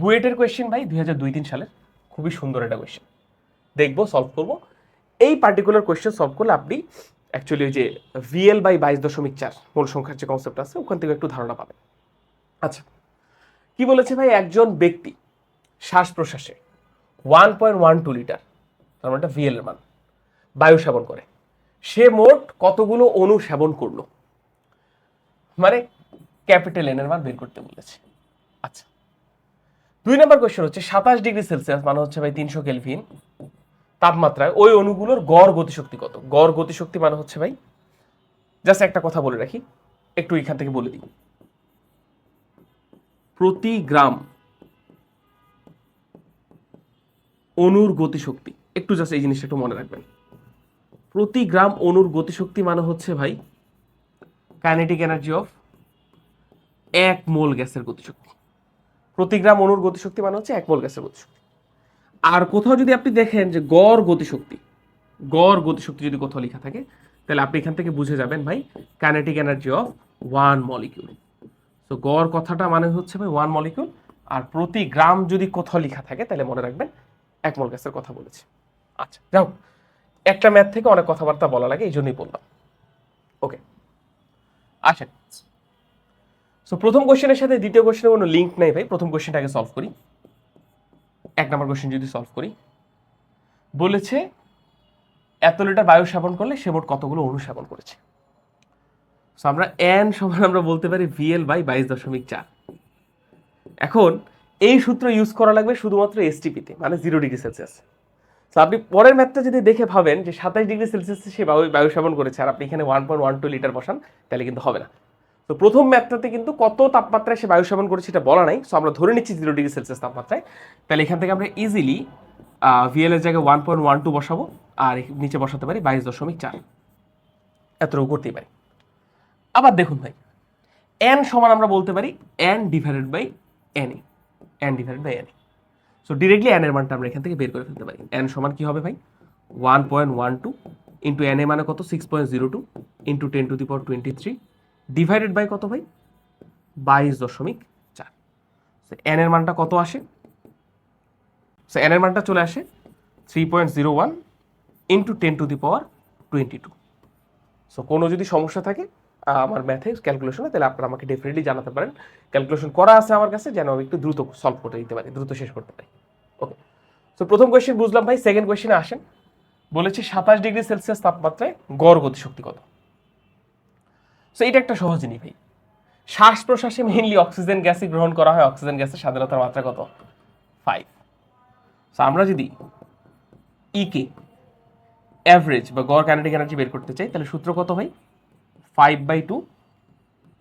বুয়েটের কোয়েশ্চেন ভাই দুই হাজার দুই তিন সালের। খুবই সুন্দর একটা কোয়েশ্চেন দেখব সলভ করব। এই পার্টিকুলার কোয়েশ্চেন সলভ করলে আপনি অ্যাকচুয়ালি ওই যে ভিএল বাই বাইশ দশমিক চার মূল সংখ্যার যে কনসেপ্ট আছে, ওখান থেকে একটু ধারণা পাবেন। আচ্ছা কি বলেছে ভাই? একজন ব্যক্তি শ্বাস প্রশ্বাসে one point one two litre তার মানে ভিএল এর মান, বায়ু সেবন করে। সে মোট কতগুলো অণু সেবন করল? মানে ক্যাপিটাল এন এর মান বের করতে বলেছে। আচ্ছা দুই নম্বর কোয়েশ্চেন হচ্ছে, সাতাশ ডিগ্রি সেলসিয়াস মানে হচ্ছে ভাই তিনশো কেলভিন তাপমাত্রায়। ওই অণুগুলোর গড় গতিশক্তি কত? গড় গতিশক্তি মানে হচ্ছে ভাই জাস্ট একটা কথা বলে রাখি, একটু এখান থেকে বলে দিই। প্রতি গ্রাম অণুর গতিশক্তি, একটু জাস্ট এই জিনিসটা একটু মনে রাখবেন। প্রতি গ্রাম অণুর গতিশক্তি মানে হচ্ছে ভাই কাইনেটিক এনার্জি অফ এক মোল গ্যাসের গতিশক্তি। প্রতি গ্রাম অণুর গতিশক্তি মানে হচ্ছে এক মোল গ্যাসের গতিশক্তি। আর কোথাও যদি আপনি দেখেন যে গড় গতিশক্তি গড় গতিশক্তি যদি কোথাও লেখা থাকে, তাহলে আপনি এখান থেকে বুঝে যাবেন ভাই kinetic energy of one molecule তো গড় কথাটা মানে হচ্ছে ভাই ওয়ান মলিকিউল আর প্রতি গ্রাম যদি কোথাও লেখা থাকে, তাহলে মনে রাখবেন এক মোল গ্যাসের কথা বলেছি। আচ্ছা যাও। একটা ম্যাথ থেকে অনেক কথাবার্তা বলা লাগে, এই জন্যই বললাম। ওকে আসেন। সো প্রথম কোশ্চেনের সাথে দ্বিতীয় কোশ্চেনের কোনো লিঙ্ক নেই ভাই। প্রথম কোশ্চেনটাকে সলভ করি। এক নম্বর কোশ্চেন যদি সলভ করি। বলেছে, এত লিটার বায়ু সেবন করলে সে মোট কতগুলো অণু সেবন করেছে? সো আমরা এন সমান আমরা বলতে পারি ভিএল বাই বাইশ দশমিক চার। এখন, এই সূত্র ইউজ করা লাগবে শুধুমাত্র এসটিপিতে মানে জিরো ডিগ্রি সেলসিয়াস তো আপনি পরের ম্যাথটা যদি দেখে ভাবেন যে সাতাশ ডিগ্রি সেলসিয়াসে সে বায়ু বায়ু সেবন করেছে, আর আপনি এখানে one point one two litre বসান, তাহলে কিন্তু হবে না। তো প্রথম ম্যাপটাতে কিন্তু কত তাপমাত্রায় সে বায়ু সেবন করেছে সেটা বলা নাই। সো আমরা ধরে নিচ্ছি জিরো ডিগ্রি সেলসিয়াস তাপমাত্রায়। তাহলে এখান থেকে আমরা ইজিলি ভিএল এর জায়গায় ওয়ান পয়েন্ট ওয়ান টু বসাবো আর নিচে বসাতে পারি বাইশ দশমিক চার। এতটুকু করতেই পারি। আবার দেখুন ভাই এন সমান আমরা বলতে পারি N divided by N N divided by N so directly N এর মানটা আমরা এখান থেকে বের করে ফেলতে পারি। এন সমান কি হবে ভাই? One point one two into N A মানে কত? Six point zero two into ten to the power twenty three divided by কত ভাই? বাইশ দশমিক চার। এন এর মানটা কত আসে? এন এর মানটা চলে আসে three point zero one into ten to the power twenty two so কোনো যদি সমস্যা থাকে আমার ম্যাথে ক্যালকুলেশনে তাহলে আপনারা আমাকে ডেফিনেটলি জানাতে পারেন। ক্যালকুলেশন করা আছে আমার কাছে, যেন আমি একটু দ্রুত সলভ করতে দিতে পারি, দ্রুত শেষ করতে পারি। ওকে সো প্রথম কোয়েশ্চেন বুঝলাম ভাই সেকেন্ড কোয়েশ্চেনে আসেন। বলেছি সাতাশ ডিগ্রি সেলসিয়াস তাপমাত্রায় গড় গতিশক্তি কত? সো এটা একটা সহজ জিনিস ভাই। শ্বাস প্রশ্বাসে মেইনলি অক্সিজেন গ্যাসই গ্রহণ করা হয়। অক্সিজেন গ্যাসের স্বাধীনতার মাত্রা কত? ফাইভ সো আমরা যদি ইকে অ্যাভারেজ বা গড় কাইনেটিক এনার্জি বের করতে চাই, তাহলে সূত্র কত ভাই? Five by two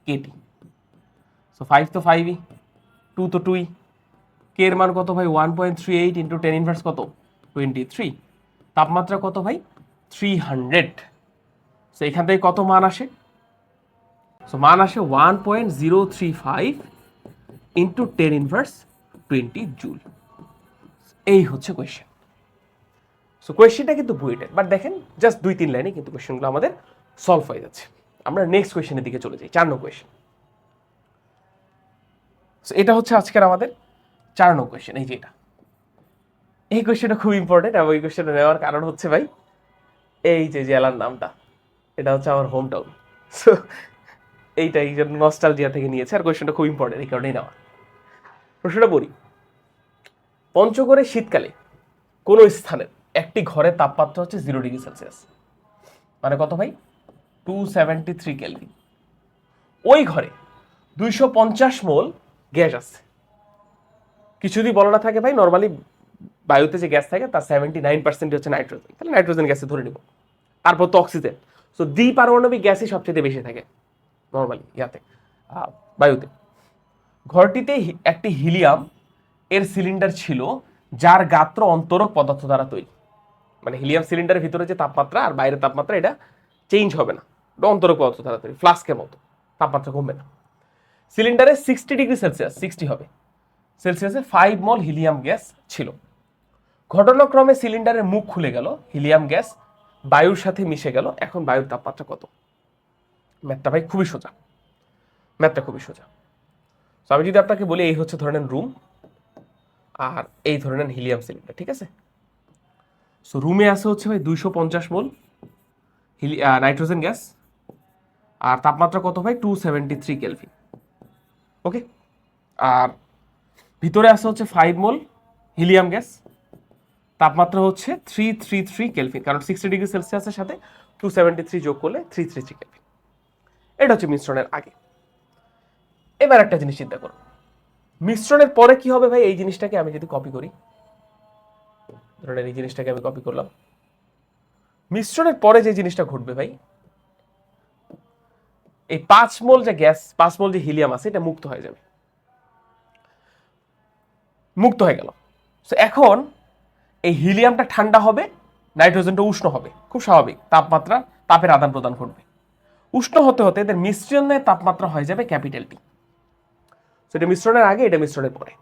KT so five তো ফাইভই টু তো টুই কে এর মান কত ভাই? One point three eight into ten inverse কত? টোয়েন্টি থ্রি তাপমাত্রা কত ভাই? থ্রি হান্ড্রেড সো এখান থেকে কত মান আসে? সো মান আসে one point zero three five into ten inverse twenty joule এই হচ্ছে কোয়েশ্চেন সো কোয়েশ্চেনটা কিন্তু বুয়েটের। বাট দেখেন জাস্ট দুই তিন লাইনে কিন্তু কোয়েশ্চেনগুলো আমাদের সলভ হয়ে যাচ্ছে। আমরা নেক্সট কোয়েশ্চেনের দিকে চলে যাই। চার নম্বর কোয়েশ্চেন সো এটা হচ্ছে আজকের আমাদের চার নম্বর কোয়েশ্চেন এই যে এটা। এই কোয়েশ্চেনটা খুব ইম্পর্টেন্ট এবং এই কোয়েশ্চেনটা নেওয়ার কারণ হচ্ছে ভাই, এই যে জেলার নামটা, এটা হচ্ছে আমার হোম টাউন সো এইটা এই জন্য নস্টালজিয়া থেকে নিয়েছে। আর কোয়েশ্চেনটা খুব ইম্পর্টেন্ট এই কারণেই নেওয়া। প্রশ্নটা বলি পঞ্চগড়ে শীতকালে কোনো স্থানের একটি ঘরের তাপমাত্রা হচ্ছে জিরো ডিগ্রি সেলসিয়াস মানে কত ভাই? টু সেভেন্টি থ্রি কেলভিন ওই ঘরে দুইশো পঞ্চাশ মোল গ্যাস আছে। কিছু যদি বলা না থাকে ভাই নর্মালি বায়ুতে যে গ্যাস থাকে, তার সেভেন্টি নাইন পার্সেন্ট হচ্ছে নাইট্রোজেন তাহলে নাইট্রোজেন গ্যাসে ধরে নিব। তারপর তো অক্সিজেন সো দ্বিপারমাণবিক গ্যাসই সবচেয়ে বেশি থাকে। নর্মালি ইয়াতে বায়ুতে। ঘরটিতে একটি হিলিয়াম এর সিলিন্ডার ছিল, যার গাত্র অন্তরক পদার্থ দ্বারা তৈরি। মানে হিলিয়াম সিলিন্ডারের ভিতরে যে তাপমাত্রা আর বাইরের তাপমাত্রা, এটা চেঞ্জ হবে না। অন্তরক পদার্থ দ্বারা তৈরি ফ্লাস্কের মতো। তাপমাত্রা কমবে না। সিলিন্ডারে সিক্সটি ডিগ্রি সেলসিয়াস সিক্সটি হবে। সেলসিয়াসে ফাইভ মল হিলিয়াম গ্যাস ছিল। ঘটনাক্রমে সিলিন্ডারের মুখ খুলে গেল হিলিয়াম গ্যাস বায়ুর সাথে মিশে গেল, এখন বায়ুর তাপমাত্রা কত? ম্যাথটা ভাই খুবই সোজা। ম্যাথটা খুবই সোজা। তো আমি যদি আপনাকে বলি, এই হচ্ছে ধরেন রুম আর এই ধরনের হিলিয়াম সিলিন্ডার ঠিক আছে? সো রুমে আছে হচ্ছে ভাই দুইশো পঞ্চাশ মোল হিলি নাইট্রোজেন গ্যাস আর তাপমাত্রা কত ভাই? Two seventy three kelvin okay আর ভিতরে আছে হচ্ছে ফাইভ মোল হিলিয়াম গ্যাস তাপমাত্রা হচ্ছে থ্রি থ্রি থ্রি কেলভিন কারণ সিক্সটি ডিগ্রি সেলসিয়াসের সাথে টু সেভেন্টি থ্রি যোগ করলে থ্রি থ্রি থ্রি কেলভিন এটা হচ্ছে মিশ্রণের আগে। এবার একটা জিনিস চিন্তা করো। মিশ্রণের পরে কি হবে ভাই? এই জিনিসটাকে আমি যদি কপি করি, ধরেন এই জিনিসটাকে আমি কপি করলাম। মিশ্রণের পরে যে জিনিসটা ঘটবে ভাই, এই পাঁচ মোল যে গ্যাস, পাঁচ মোল যে হিলিয়াম আছে, এটা মুক্ত হয়ে যাবে। মুক্ত হয়ে গেল। তো এখন এই হিলিয়ামটা ঠান্ডা হবে, নাইট্রোজেনটা উষ্ণ হবে। খুব স্বাভাবিক, তাপমাত্রা তাপের আদান প্রদান ঘটবে। উষ্ণ হতে হতে এদের মিশ্রণের তাপমাত্রা হয়ে যাবে ক্যাপিটাল টি। তো এটা মিশ্রণের আগে, এটা মিশ্রণের পরে।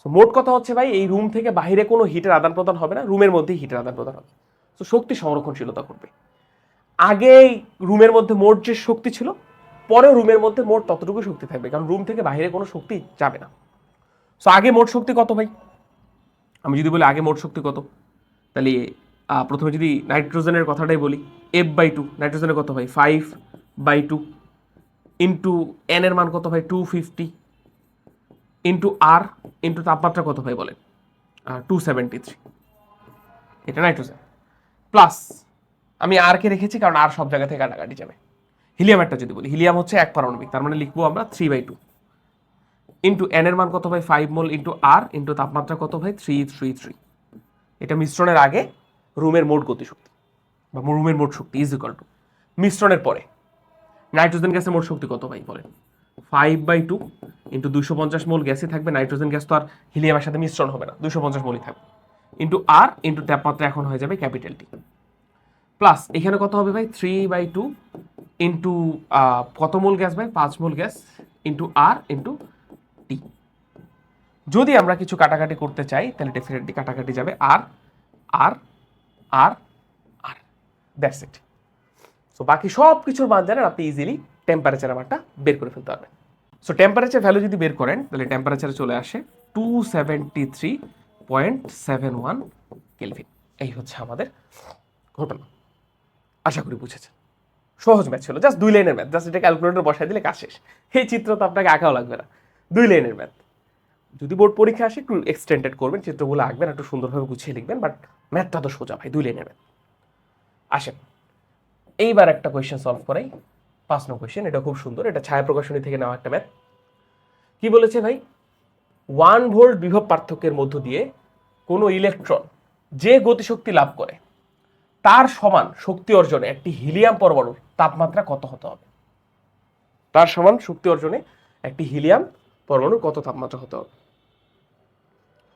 সো মোট কথা হচ্ছে ভাই, এই রুম থেকে বাইরে কোনো হিটের আদান প্রদান হবে না রুমের মধ্যেই হিটের আদান প্রদান হবে। সো শক্তি সংরক্ষণশীলতা করবে। আগে রুমের মধ্যে মোট যে শক্তি ছিল, পরেও রুমের মধ্যে মোট ততটুকু শক্তি থাকবে, কারণ রুম থেকে বাইরে কোনো শক্তি যাবে না। সো আগে মোট শক্তি কত ভাই? আমি যদি বলি আগে মোট শক্তি কত, তাহলে প্রথমে যদি নাইট্রোজেনের কথাটাই বলি এফ বাই টু নাইট্রোজেনের কত ভাই five by two into N এর মান কত ভাই two fifty into R into তাপমাত্রা কত ভাই বলেন? টু সেভেন্টি থ্রি এটা নাইট্রোজেন। প্লাস আমি আর কে রেখেছি কারণ আর সব জায়গা থেকে কাটাকাটি যাবে। হিলিয়াম একটা যদি বলি, হিলিয়াম হচ্ছে এক পারমাণবিক, তার মানে লিখব আমরা থ্রি বাই টু ইন্টু এনের মান কত ভাই five mole into R into তাপমাত্রা কত ভাই থ্রি থ্রি থ্রি এটা মিশ্রণের আগে রুমের মোট গতিশক্তি। বা রুমের মোট শক্তি ইজ ইকাল টু মিশ্রণের পরে। নাইট্রোজেন গ্যাসের মোট শক্তি কত ভাই বলেন? ফাইভ বাই টু ইন্টু দুশো পঞ্চাশ মোল গ্যাসই থাকবে। নাইট্রোজেন গ্যাস তো আর হিলিয়ামের সাথে মিশ্রণ হবে না। দুশো পঞ্চাশ মোলই থাকবে। ইন্টু আর ইন্টু তাপমাত্রা এখন হয়ে যাবে ক্যাপিটাল টি প্লাস এখানে কত হবে ভাই? থ্রি বাই টু ইন্টু কত মোল গ্যাস ভাই? পাঁচ mole gas into R into T যদি আমরা কিছু কাটাকাটি করতে চাই, তাহলে ডেফিনেটলি কাটাকাটি যাবে আর আর আর আর. দ্যাটস ইট সো বাকি সব কিছুর মান জানেন আপনি ইজিলি টেম্পারেচার আমারটা বের করে ফেলতে পারবেন। সো টেম্পারেচার ভ্যালু যদি বের করেন, তাহলে টেম্পারেচারে চলে আসে two seventy three point seven one kelvin এই হচ্ছে আমাদের ঘটনা। আশা করি বুঝেছেন। সহজ ম্যাথ ছিল। জাস্ট দুই লাইনের ম্যাথ জাস্ট এটা ক্যালকুলেটর বসায় দিলে কাজ শেষ। এই চিত্র তো আপনাকে আঁকাও লাগবে না। দুই লাইনের ম্যাথ যদি বোর্ড পরীক্ষা আসে, একটু এক্সটেন্ডেড করবেন, চিত্রগুলো আঁকবেন, একটু সুন্দরভাবে গুছিয়ে লিখবেন বাট ম্যাথটা তো সোজা, ভাই, দুই লাইনের ম্যাথ আসেন। এইবার একটা কোয়েশ্চেন সলভ করাই। পাঁচ নম্বর কোয়েশ্চেন এটা খুব সুন্দর, এটা ছায়া প্রকাশনী থেকে নেওয়া একটা ম্যাথ কি বলেছে ভাই? ওয়ান ভোল্ট বিভব পার্থক্যের মধ্য দিয়ে কোনো ইলেকট্রন যে গতিশক্তি লাভ করে, তার সমান শক্তি অর্জনে একটি হিলিয়াম পরমাণুর তাপমাত্রা কত হতে হবে? তার সমান শক্তি অর্জনে একটি হিলিয়াম পরমাণুর কত তাপমাত্রা হতে হবে?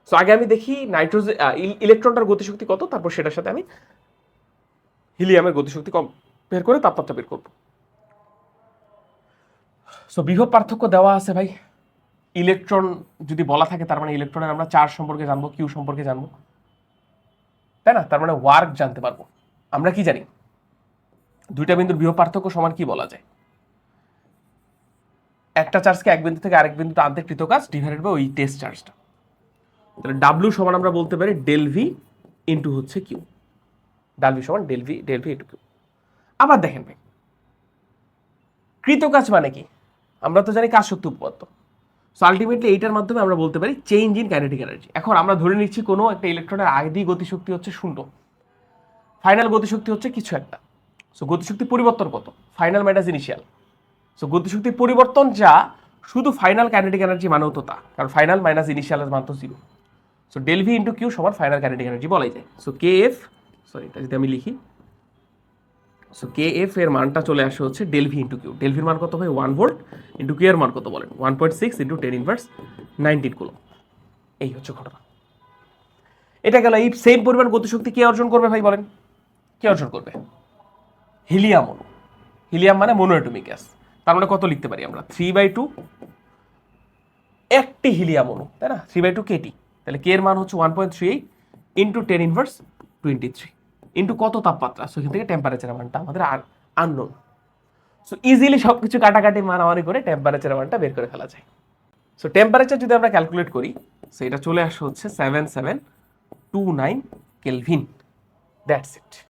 সো আগে আমি দেখি নাইট্রোজেন ইলেকট্রনটার গতিশক্তি কত, তারপর সেটার সাথে আমি হিলিয়ামের গতিশক্তি কম বের করে তাপমাত্রা বের করব। সো বিভব পার্থক্য দেওয়া আছে ভাই। ইলেকট্রন যদি বলা থাকে, তার মানে ইলেকট্রনের আমরা চার সম্পর্কে জানব, কিউ সম্পর্কে জানব। তাই না? তার মানে ওয়ার্ক জানতে পারব। আমরা কি জানি? দুইটা বিন্দুর বিভব পার্থক্য সমান কি বলা যায়? একটা চার্জকে এক বিন্দু থেকে আরেক বিন্দুতে আনতে কৃত কাজ ডিভাইডেড বাই ওই টেস্ট চার্জটা তাহলে ডাব্লিউ সমান আমরা বলতে পারি ডেল ভি ইন্টু হচ্ছে কিউ ডাব্লিউ সমান del V del V into Q আবার দেখেন ভাই কৃত কাজ মানে কি? আমরা তো জানি কাজ শক্তি উপপাদ্য সো আলটিমেটলি এইটার মাধ্যমে আমরা বলতে পারি চেঞ্জ ইন কাইনেটিক এনার্জি এখন আমরা ধরে নিচ্ছি কোনো একটা ইলেকট্রনের আদি গতিশক্তি হচ্ছে শূন্য। ফাইনাল গতিশক্তি হচ্ছে কিছু একটা। সো গতিশক্তি পরিবর্তন কত? ফাইনাল মাইনাস ইনিশিয়াল সো গতিশক্তির পরিবর্তন যা, শুধু ফাইনাল কাইনেটিক এনার্জি মানেও তো তা। কারণ ফাইনাল মাইনাস ইনিশিয়ালের মান তো zero so del V into Q সমান ফাইনাল কাইনেটিক এনার্জি বলাই যায়। সো কে এফ সরি এটা যদি আমি লিখি। সো কে এফ এর মানটা চলে আসে হচ্ছে del V into Q del ভির মান কত হয়? ওয়ান ভোল্ট ইন্টু কিউ এর মান কত বলেন? One point six into ten inverse nineteen coulomb এই হচ্ছে ঘটনা। এটা গেল এই সেম পরিমাণ গতিশক্তি কে অর্জন করবে ভাই বলেন? কে অর্জন করবে? হিলিয়াম অণু। হিলিয়াম মানে মনোএটমিক গ্যাস তার মানে কত লিখতে পারি আমরা? থ্রি বাই টু একটি হিলিয়াম অণু, তাই না? থ্রি বাই টু কেটি তাহলে কে এর মান হচ্ছে one point three eight into ten inverse twenty three into কত তাপমাত্রা? সেখান থেকে টেম্পারেচার মানটা আমাদের আর আননোন সো ইজিলি সব কিছু কাটাকাটি মারামারি করে টেম্পারেচার মানটা বের করে ফেলা যায়। সো টেম্পারেচার যদি আমরা ক্যালকুলেট করি সো এটা চলে আসে হচ্ছে seven seven two nine kelvin that's it